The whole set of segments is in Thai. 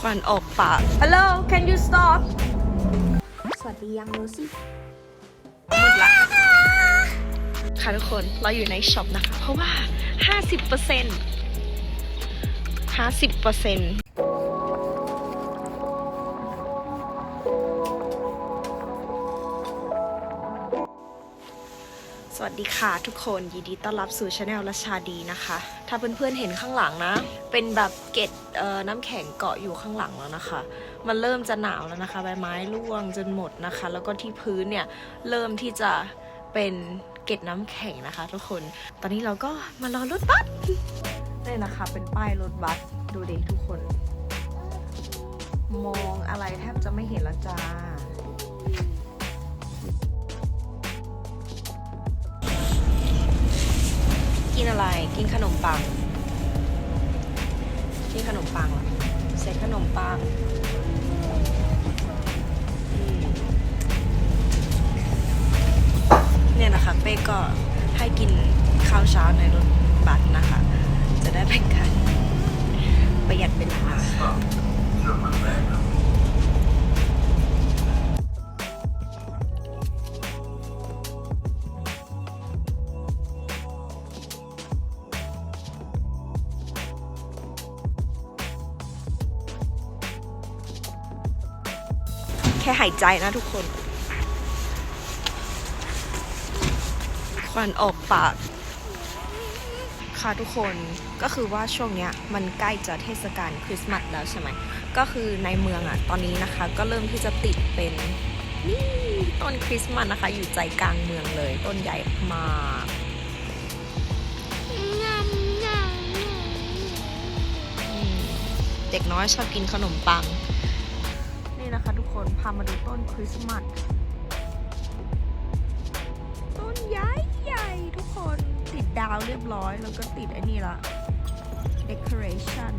ควันออกปาก Hello can you stop สวัสดียังโรซี่มืดละค่ะทุกคนเราอยู่ในช็อปนะคะ เพราะว่า 50% 50%สวัสดีค่ะทุกคนยินดีต้อนรับสู่ช anel ราชาดีนะคะ ถ้าเพื่อนๆเห็นข้างหลังนะ เป็นแบบเกล็ดน้ำแข็งเกาะอยู่ข้างหลังแล้วนะคะ มันเริ่มจะหนาวแล้วนะคะ ใบไม้ร่วงจนหมดนะคะ แล้วก็ที่พื้นเนี่ยเริ่มที่จะเป็นเกล็ดน้ำแข็งนะคะ ทุกคน ตอนนี้เราก็มารอรถบัสนี่นะคะ เป็นป้ายรถบัสดูดิทุกคน มองอะไรแทบจะไม่เห็นและจ้า กินอะไร กินขนมปัง กินขนมปังเหรอเซ็ตขนมปังเนี่ยนะคะ เป้ก็ให้กินข้าวเช้าในรถบัสนะคะ จะได้เป็นการประหยัดเวลา ค่หายใจนะทุกคน ควันออกปาก ค่ะทุกคนก็คือว่าช่วงเนี้ยมันใกล้จะเทศกาลคริสต์มาสแล้วใช่ไหม ก็คือในเมืองอะ ตอนนี้นะคะ ก็เริ่มที่จะติดเป็นนี่ต้นคริสต์มาสนะคะ อยู่ใจกลางเมืองเลย ต้นใหญ่มากเด็กน้อยชอบกินขนมปัง คนพามาดูต้นคริสต์มาสต้นใหญ่ใหญ่ทุกคนติดดาวเรียบร้อย แล้วก็ติดไอ้นี่ละ decoration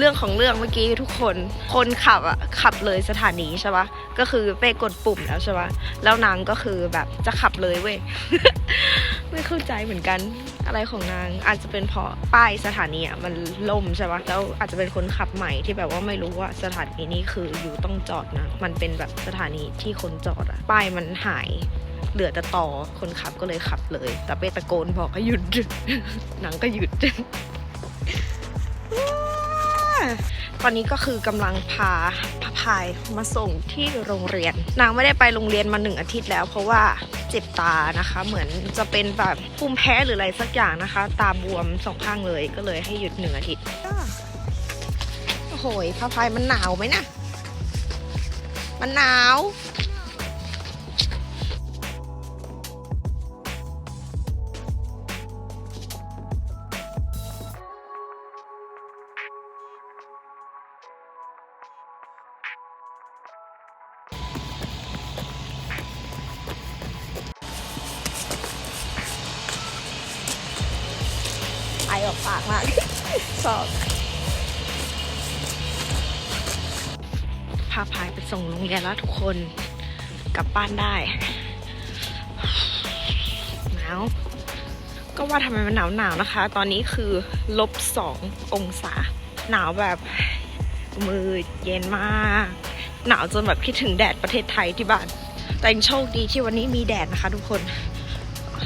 เรื่องของเรื่องเมื่อกี้ทุกคนคนขับอะขับเลยสถานีใช่ปะก็คือไปกดปุ่มแล้วใช่ปะแล้วนางก็คือแบบจะขับเลยเว้ยไม่เข้าใจเหมือนกันอะไรของนางอาจจะเป็นเพราะป้ายสถานีอะมันล่มใช่ปะแล้วอาจจะเป็นคนขับใหม่ที่แบบว่าไม่รู้ว่าสถานีนี้คืออยู่ต้องจอดนะมันเป็นแบบสถานีที่คนจอดอะป้ายมันหายเหลือแต่ต่อคนขับก็เลยขับเลย แต่ไปตะโกนบอกให้หยุดหนังก็หยุด ตอนนี้ก็คือกำลังพาพาพายมาส่งที่โรงเรียน นางไม่ได้ไปโรงเรียนมาหนึ่งอาทิตย์แล้ว เพราะว่าเจ็บตานะคะ เหมือนจะเป็นแบบภูมิแพ้หรืออะไรสักอย่างนะคะ ตาบวมสองข้างเลยก็เลยให้หยุดหนึ่งอาทิตย์โอ้โหพะพายมันหนาวไหมนะมันหนาว อออกปากมาก ชอบพาพายไปส่งโรงเรียนแล้วทุกคนกลับบ้านได้หนาวก็ว่าทำไมมันหนาวหนาวนะคะ ตอนนี้คือลบสององศา หนาวแบบมือเย็นมาก หนาวจนแบบคิดถึงแดดประเทศไทยที่บ้าน แต่ยังโชคดีที่วันนี้มีแดดนะคะทุกคน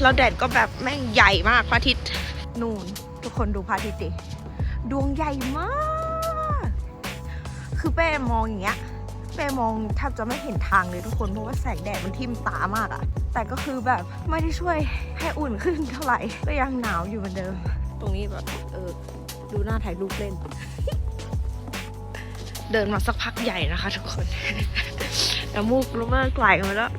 แล้วแดดก็แบบแม่งใหญ่มากพระอาทิตย์นู่น คนดูพระอาทิตย์ดิดวงใหญ่มาก คือเป้มองอย่างเงี้ย เป้มองแทบจะไม่เห็นทางเลยทุกคนเพราะว่าแสงแดดมันทิ่มตามากอะแต่ก็คือแบบไม่ได้ช่วยให้อุ่นขึ้นเท่าไหร่ ก็ยังหนาวอยู่เหมือนเดิม ตรงนี้แบบเออดูหน้าถ่ายรูปเล่น เดินมาสักพักใหญ่นะคะ ทุกคนน้ำมูกรู้ว่าไหลมาแล้ว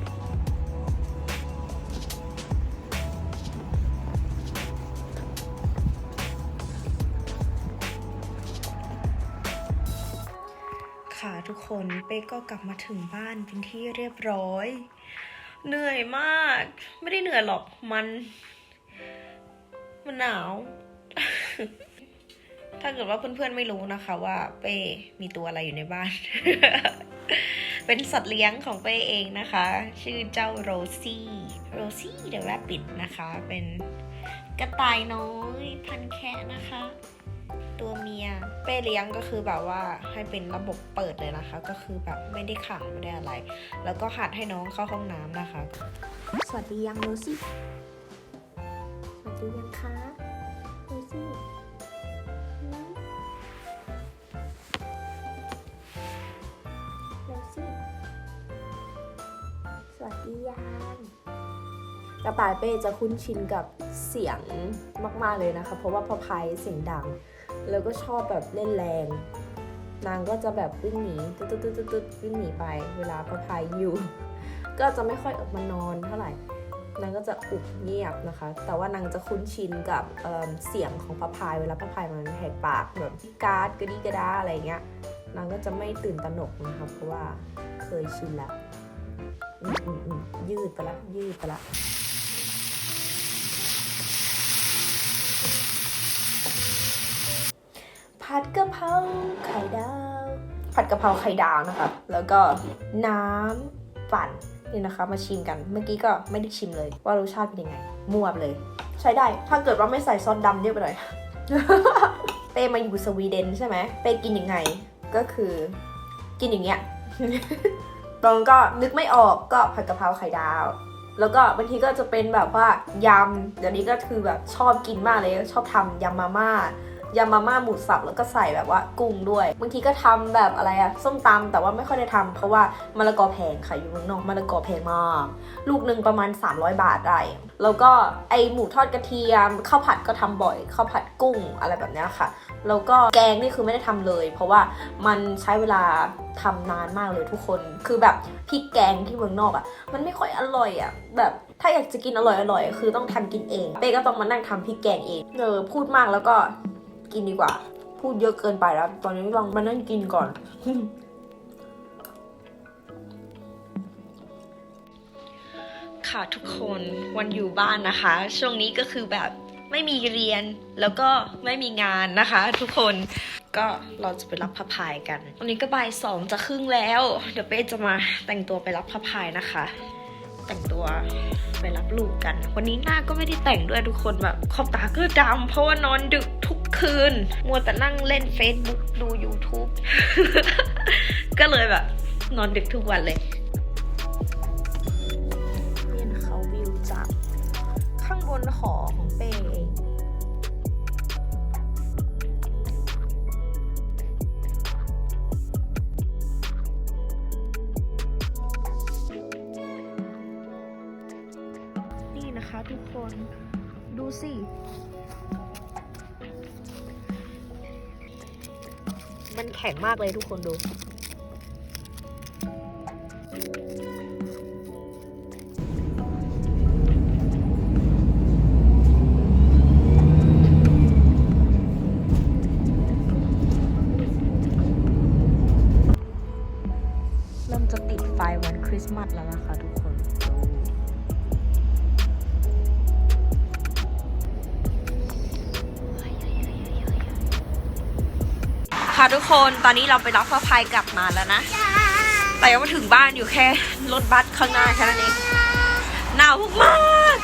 ทุกคนเป้ก็กลับมาถึงบ้านเป็นที่เรียบร้อย เหนื่อยมาก ไม่ได้เหนื่อยหรอกมัน มันหนาว ถ้าเกิดว่าเพื่อนๆไม่รู้นะคะ ว่าเป้มีตัวอะไรอยู่ในบ้าน เป็นสัตว์เลี้ยงของเป้เองนะคะ ชื่อเจ้าโรซี่โรซี่เดอะแรบบิทนะคะ เป็นกระต่ายน้อยพันแคะนะคะ ตัวเมียเป้เลี้ยงก็คือแบบว่าให้เป็นระบบเปิดเลยนะคะ ก็คือแบบไม่ได้ขังไม่ได้อะไร แล้วก็หัดให้น้องเข้าห้องน้ำนะคะ สวัสดียังโรซี่สวัสดียังคะโรซี่โรซี่สวัสดียังกระต่ายเป้จะคุ้นชินกับเสียงมาก ๆ เลยนะคะ เพราะว่าพอพายเสียงดัง แล้วก็ชอบแบบเล่นแรง นางก็จะแบบวิ่งหนีตึ๊ดตึ๊ดตึ๊ดตึ๊ดวิ่งหนีไป เวลาพอพายอยู่ ก็จะไม่ค่อยออกมานอนเท่าไหร่ นางก็จะอุบเงียบนะคะ แต่ว่านางจะคุ้นชินกับเเสียงของพระพาย เวลาพระพายมันแหกปากแบบพิการ์ดกระดีกระดาอะไรเงี้ย นางก็จะไม่ตื่นตระหนกนะคะเพราะว่าเคยชินแล้วยืดไปละยืดไปละ ผัดกะเพราไข่ดาว ผัดกะเพราไข่ดาวนะคะแล้วก็น้ำปั่นนี่นะคะ มาชิมกันเมื่อกี้ก็ไม่ได้ชิมเลย ว่ารสชาติเป็นยังไงมั่วเลย ใช้ได้ถ้าเกิดว่าไม่ใส่ซอสดำเยอะไปหน่อยเป้มาอยู่สวีเดนใช่ไหมเป้กินยังไงก็คือ กินอย่างเงี้ยตอนก็นึกไม่ออกก็ผัดกะเพราไข่ดาว แล้วก็บางทีก็จะเป็นแบบว่ายำเดี๋ยวนี้ก็คือแบบชอบกินมากเลยชอบทำยำมาม่า ยำมาม่าหมูสับแล้วก็ใส่แบบว่ากุ้งด้วยบางทีก็ทำแบบอะไรอะส้มตำแต่ว่าไม่ค่อยได้ทำเพราะว่ามะละกอแพงค่ะอยู่เมืองนอกมะละกอแพงมากลูกหนึ่งประมาณ 300 บาทได้แล้วก็ไอหมูทอดกระเทียมข้าวผัดก็ทำบ่อยข้าวผัดกุ้งอะไรแบบนี้ค่ะแล้วก็แกงนี่คือไม่ได้ทำเลย เพราะว่ามันใช้เวลาทำนานมากเลยทุกคน คือแบบพริกแกงที่เมืองนอกอะ่ะ มันไม่ค่อยอร่อยอะ่ะ แบบถ้าอยากจะกินอร่อยอร่อยๆคือต้องทำกินเอง เป้ก็ต้องมานั่งทำพริกแกงเอง เออพูดมากแล้วก็ กินดีกว่า พูดเยอะเกินไปแล้ว ตอนนี้ลองมานั่งกินก่อน ค่ะทุกคนวันอยู่บ้านนะคะ ช่วงนี้ก็คือแบบไม่มีเรียนแล้วก็ไม่มีงานนะคะ ทุกคนก็เราจะไปรับพระพายกันวันนี้ก็บ่ายสองจะครึ่งแล้ว เดี๋ยวเป้จะมาแต่งตัวไปรับพระพายนะคะ แต่งตัวไปรับลูกกัน วันนี้หน้าก็ไม่ได้แต่งด้วยทุกคนแบบขอบตาก็ดำเพราะว่านอนดึกทุกคืน มัวแต่นั่งเล่น Facebook ดู YouTube ก็เลยแบบ นอนดึกทุกวันเลยนี่นเขาวิวจากข้างบนหอของเป้ มันแข็งมากเลยทุกคนดู ค่ะทุกคนตอนนี้เราไปรับพระพายกลับมาแล้วนะ แต่ยังไม่ถึงบ้านอยู่แค่รถบัสข้างหน้าแค่นั้นเองหนาวมาก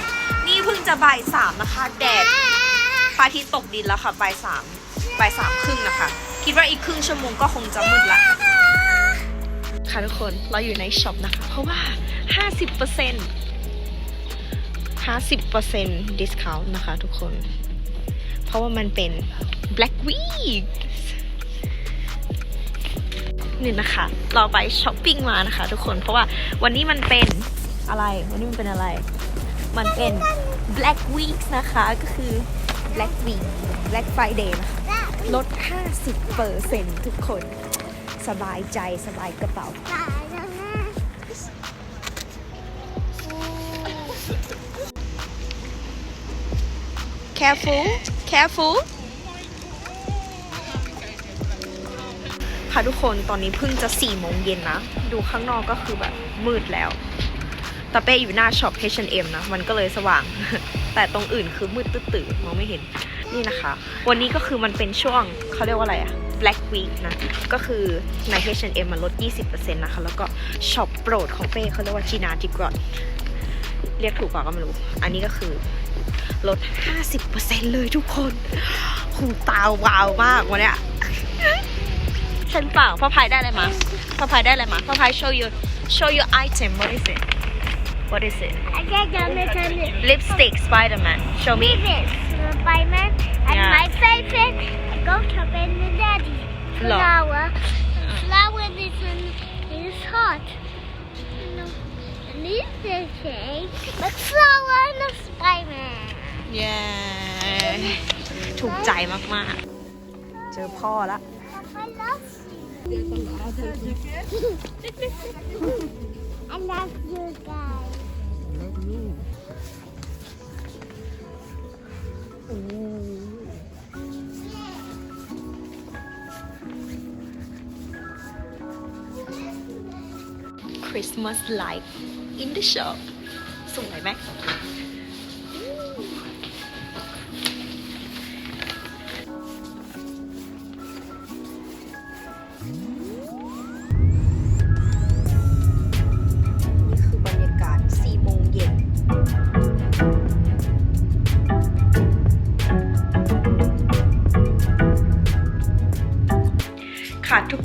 นี่เพิ่งจะบ่ายสามนะคะแดดพระอาทิตย์ตกดินแล้วค่ะบ่ายสามบ่ายสามครึ่งนะคะ คิดว่าอีกครึ่งชั่วโมงก็คงจะมืดละค่ะทุกคนเราอยู่ในช็อปนะคะ เพราะว่า 50% 50% discount นะคะทุกคน เพราะว่ามันเป็น Black Week นี่นะคะ เราไปช้อปปิ้งมานะคะ ทุกคนเพราะว่าวันนี้มันเป็นอะไร วันนี้มันเป็นอะไร มันเป็น Black Week นะคะ ก็คือ Black Week Black Friday นะคะลด 50%ทุกคน สบายใจสบายกระเป๋า careful careful ค่ะทุกคนตอนนี้เพิ่งจะ4โมงเย็นนะ ดูข้างนอกก็คือแบบมืดแล้วแต่เป้อยู่หน้าช็อป H&M นะ มันก็เลยสว่าง แต่ตรงอื่นคือมืดตื้อๆมองไม่เห็นนี่นะคะ วันนี้ก็คือมันเป็นช่วงเขาเรียกว่าอะไรอะ Black Week นะ ก็คือใน H&M มันลด 20%นะคะ แล้วก็ช็อปโปรดของเป้เขาเรียกว่าจีนาจิกรอนเรียกถูกกว่าก็ไม่รู้ อันนี้ก็คือลด 50%เลยทุกคนหูตาวาวมากวันเนี้ย ฉันเปล่าพ่อพายได้อะไรมาพ่อพายได้อะไรมาพ่อพาย show you show your item what is it what is it I get them it's lipstick Spider-Man show me this Spider-Man and Yeah. my favorite go shopping with daddy Lo- flower flower is in is hot no and this is a but flower and a Spider-Man เย้ถูกใจมากๆ เจอพ่อละ I love you I love you guys Christmas light in the shop สวยไหม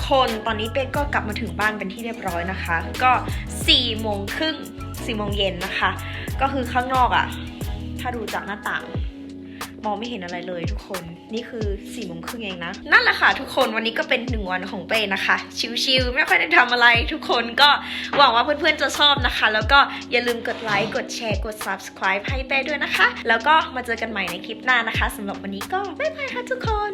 ค่ะทุกคนตอนนี้เป๊กก็กลับมาถึงบ้านเป็นที่เรียบร้อยนะคะ ก็4โมงครึ่ง4โมงเย็นนะคะ ก็คือข้างนอกอะ่ะ ถ้าดูจากหน้าต่าง มองไม่เห็นอะไรเลยทุกคนนี่คือ4ี่โมงครึ่งเองนะ นั่นแหละค่ะทุกคนวันนี้ก็เป็นหนึ่งวันของเป้นะคะ ชิลๆไม่ค่อยได้ทำอะไร ทุกคนก็หวังว่าเพื่อนๆจะชอบนะคะ แล้วก็อย่าลืมกดไลค์กดแชร์กด subscribe ให้เป้ด้วยนะคะ แล้วก็มาเจอกันใหม่ในคลิปหน้านะคะสำหรับวันนี้ก็บ๊ายบายค่ะทุกคน